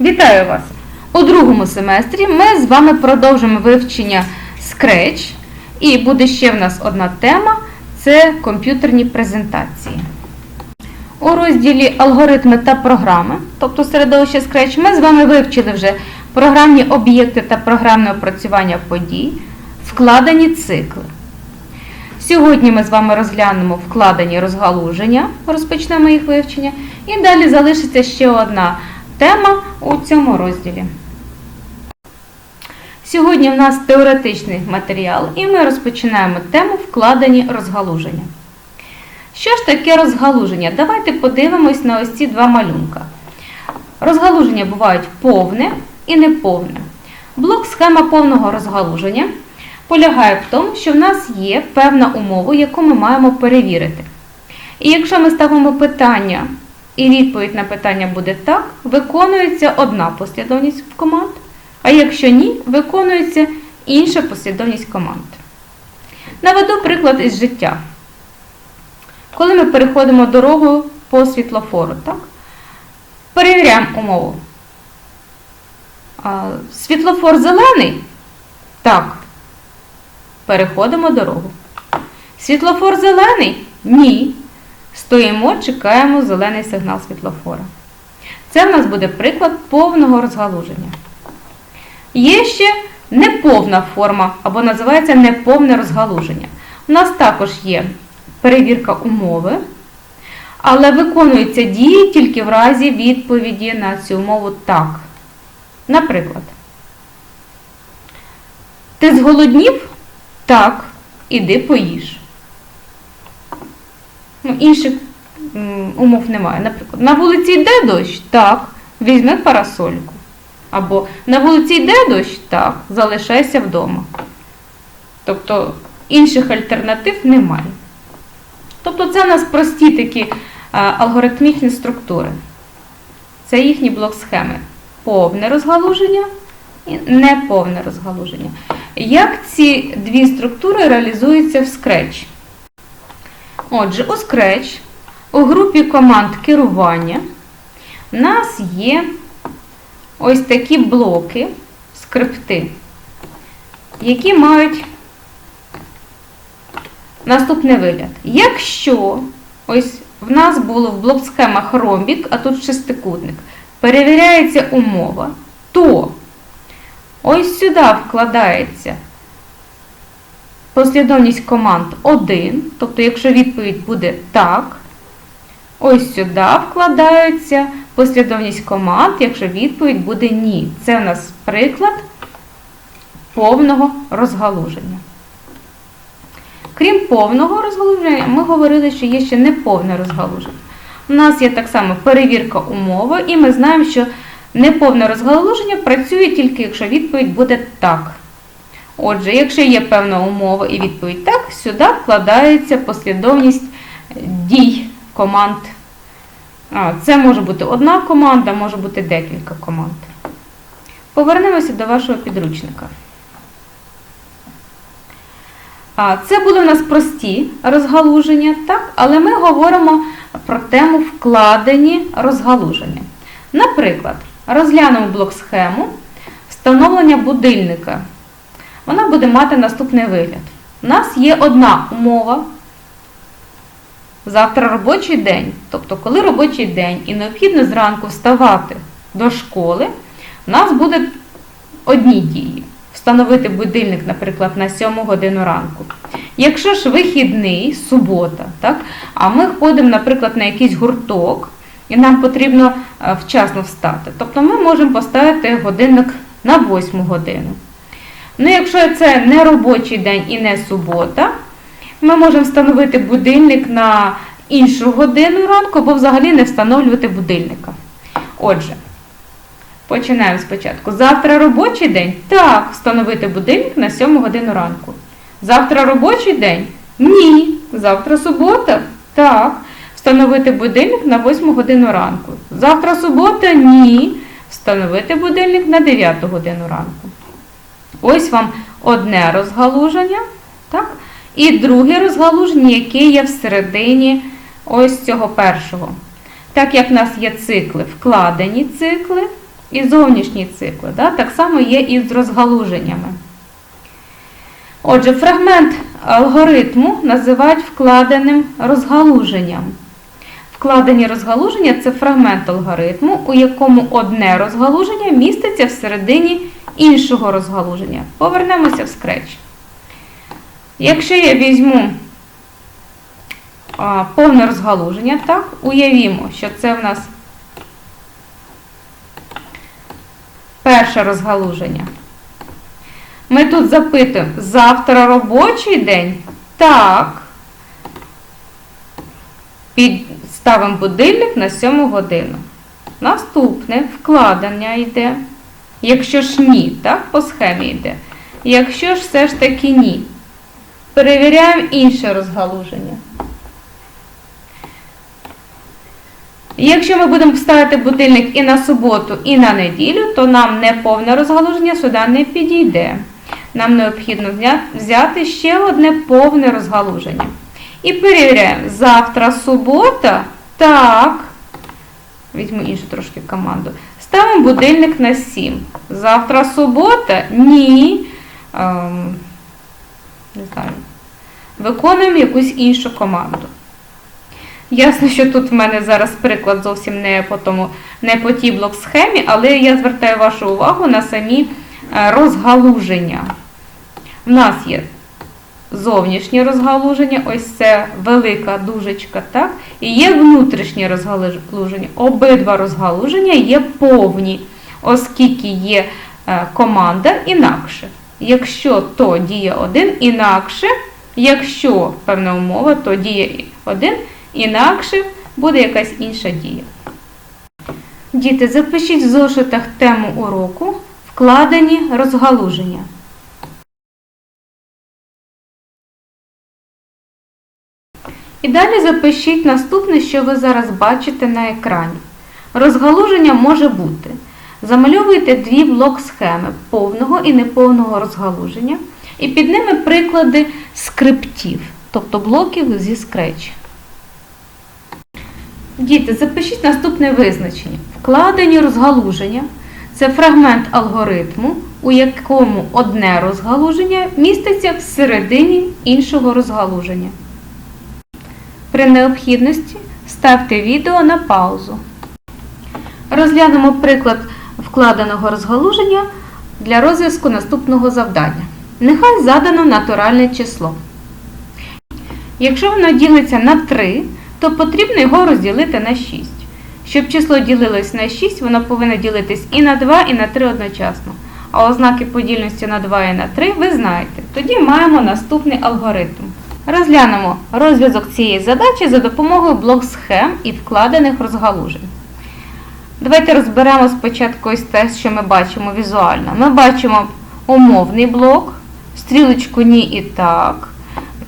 Вітаю вас! У другому семестрі ми з вами продовжимо вивчення Scratch. І буде ще в нас одна тема це комп'ютерні презентації. У розділі Алгоритми та програми, тобто середовище Scratch, ми з вами вивчили вже програмні об'єкти та програмне опрацювання подій, вкладені цикли. Сьогодні ми з вами розглянемо вкладені розгалуження, розпочнемо їх вивчення, і далі залишиться ще одна тема у цьому розділі. Сьогодні в нас теоретичний матеріал, і ми розпочинаємо тему вкладені розгалуження. Що ж таке розгалуження? Давайте подивимось на ось ці два малюнка. Розгалуження бувають повне і неповне. Блок схема повного розгалуження полягає в тому, що в нас є певна умова, яку ми маємо перевірити. І якщо ми ставимо питання, і відповідь на питання буде так, виконується одна послідовність команд, а якщо ні, виконується інша послідовність команд. Наведу приклад із життя. Коли ми переходимо дорогу по світлофору, так? перевіряємо умову. Світлофор зелений? Так. Переходимо дорогу. Світлофор зелений? Ні. Стоїмо, чекаємо зелений сигнал світлофора. Це в нас буде приклад повного розгалуження. Є ще неповна форма, або називається неповне розгалуження. У нас також є перевірка умови, але виконуються дії тільки в разі відповіді на цю умову так. Наприклад, ти зголоднів? Так, іди поїж. Інших умов немає. Наприклад, на вулиці йде дощ? Так, візьми парасольку. Або на вулиці йде дощ? Так, залишайся вдома. Тобто інших альтернатив немає. Тобто це у нас прості такі а, алгоритмічні структури. Це їхній блок схеми. Повне розгалуження і неповне розгалуження. Як ці дві структури реалізуються в Scratch? Отже, у Scratch у групі команд керування у нас є ось такі блоки, скрипти, які мають наступний вигляд. Якщо ось в нас було в блок-схемах ромбік, а тут шестикутник, перевіряється умова, то ось сюди вкладається послідовність команд 1, тобто, якщо відповідь буде так, ось сюди вкладається послідовність команд, якщо відповідь буде ні. Це у нас приклад повного розгалуження. Крім повного розгалуження, ми говорили, що є ще неповне розгалуження. У нас є так само перевірка умови, і ми знаємо, що неповне розгалуження працює тільки, якщо відповідь буде так. Отже, якщо є певна умова і відповідь так, сюди вкладається послідовність дій команд. Це може бути одна команда, може бути декілька команд. Повернемося до вашого підручника. Це були у нас прості розгалуження, так? але ми говоримо про тему вкладені розгалуження. Наприклад, розглянемо блок схему встановлення будильника. Вона буде мати наступний вигляд. У нас є одна умова. Завтра робочий день, тобто, коли робочий день і необхідно зранку вставати до школи, у нас буде одні дії. Встановити будильник, наприклад, на 7 годину ранку. Якщо ж вихідний, субота, так, а ми ходимо, наприклад, на якийсь гурток, і нам потрібно е, вчасно встати, тобто ми можемо поставити годинник на 8 годину. Ну, якщо це не робочий день і не субота, ми можемо встановити будильник на іншу годину ранку, або взагалі не встановлювати будильника. Отже, починаємо спочатку. Завтра робочий день? Так, встановити будильник на 7 годину ранку. Завтра робочий день? Ні. Завтра субота? Так. Встановити будильник на 8 годину ранку. Завтра субота? Ні. Встановити будильник на 9 годину ранку. Ось вам одне розгалуження, так? і друге розгалуження, яке є всередині ось цього першого. Так як в нас є цикли, вкладені цикли, і зовнішні цикли. Да? Так само є і з розгалуженнями. Отже, фрагмент алгоритму називають вкладеним розгалуженням. Вкладені розгалуження це фрагмент алгоритму, у якому одне розгалуження міститься всередині іншого розгалуження. Повернемося в Scratch. Якщо я візьму а, повне розгалуження, так, уявімо, що це в нас перше розгалуження. Ми тут запитуємо, завтра робочий день? Так. Підставимо будильник на 7 годину. Наступне вкладення йде. Якщо ж ні, так, по схемі йде. Якщо ж все ж таки ні, перевіряємо інше розгалуження. Якщо ми будемо ставити будильник і на суботу, і на неділю, то нам неповне розгалуження сюди не підійде. Нам необхідно взяти ще одне повне розгалуження. І перевіряємо. Завтра субота? Так. Візьму іншу трошки команду. Ставимо будильник на 7. Завтра субота? Ні. Ем, не знаю. Виконуємо якусь іншу команду. Ясно, що тут в мене зараз приклад зовсім не по тому, не по тій блок-схемі, але я звертаю вашу увагу на самі е, розгалуження. В нас є зовнішнє розгалуження, ось це велика дужечка, так? І є внутрішнє розгалуження. Обидва розгалуження є повні, оскільки є е, команда інакше. Якщо то діє один, інакше, якщо певна умова, то діє один, інакше буде якась інша дія. Діти, запишіть в зошитах тему уроку вкладені розгалуження. І далі запишіть наступне, що ви зараз бачите на екрані. Розгалуження може бути. Замальовуйте дві блок-схеми повного і неповного розгалуження. І під ними приклади скриптів, тобто блоків зі Scratch. Діти, запишіть наступне визначення. Вкладені розгалуження це фрагмент алгоритму, у якому одне розгалуження міститься всередині іншого розгалуження. При необхідності ставте відео на паузу. Розглянемо приклад вкладеного розгалуження для розв'язку наступного завдання. Нехай задано натуральне число. Якщо воно ділиться на 3, то потрібно його розділити на 6. Щоб число ділилось на 6, воно повинно ділитись і на 2, і на 3 одночасно. А ознаки подільності на 2 і на 3 ви знаєте. Тоді маємо наступний алгоритм. Розглянемо розв'язок цієї задачі за допомогою блок-схем і вкладених розгалужень. Давайте розберемо спочатку ось те, що ми бачимо візуально. Ми бачимо умовний блок, стрілочку ні і так.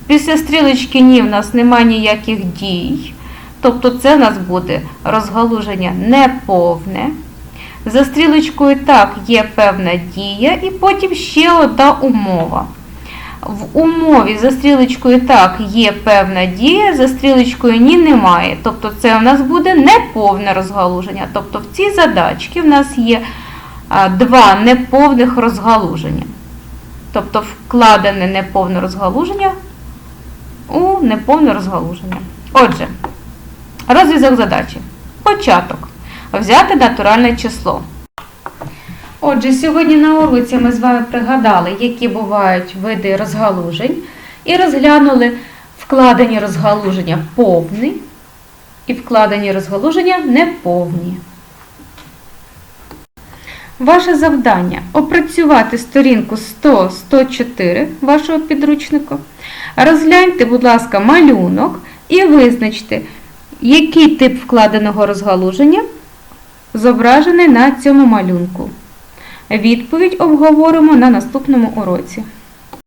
Після стрілочки ні в нас немає ніяких дій. Тобто це в нас буде розгалуження неповне. За стрілочкою так є певна дія, і потім ще одна умова. В умові за стрілочкою так є певна дія, за стрілочкою ні немає. Тобто це у нас буде неповне розгалуження. Тобто в цій задачці в нас є два неповних розгалуження. Тобто вкладене неповне розгалуження у неповне розгалуження. Отже, розв'язок задачі. Початок. Взяти натуральне число. Отже, сьогодні на уроці ми з вами пригадали, які бувають види розгалужень, і розглянули вкладені розгалуження повні і вкладені розгалуження неповні. Ваше завдання опрацювати сторінку 100-104 вашого підручника. Розгляньте, будь ласка, малюнок і визначте, який тип вкладеного розгалуження зображений на цьому малюнку. Відповідь обговоримо на наступному уроці.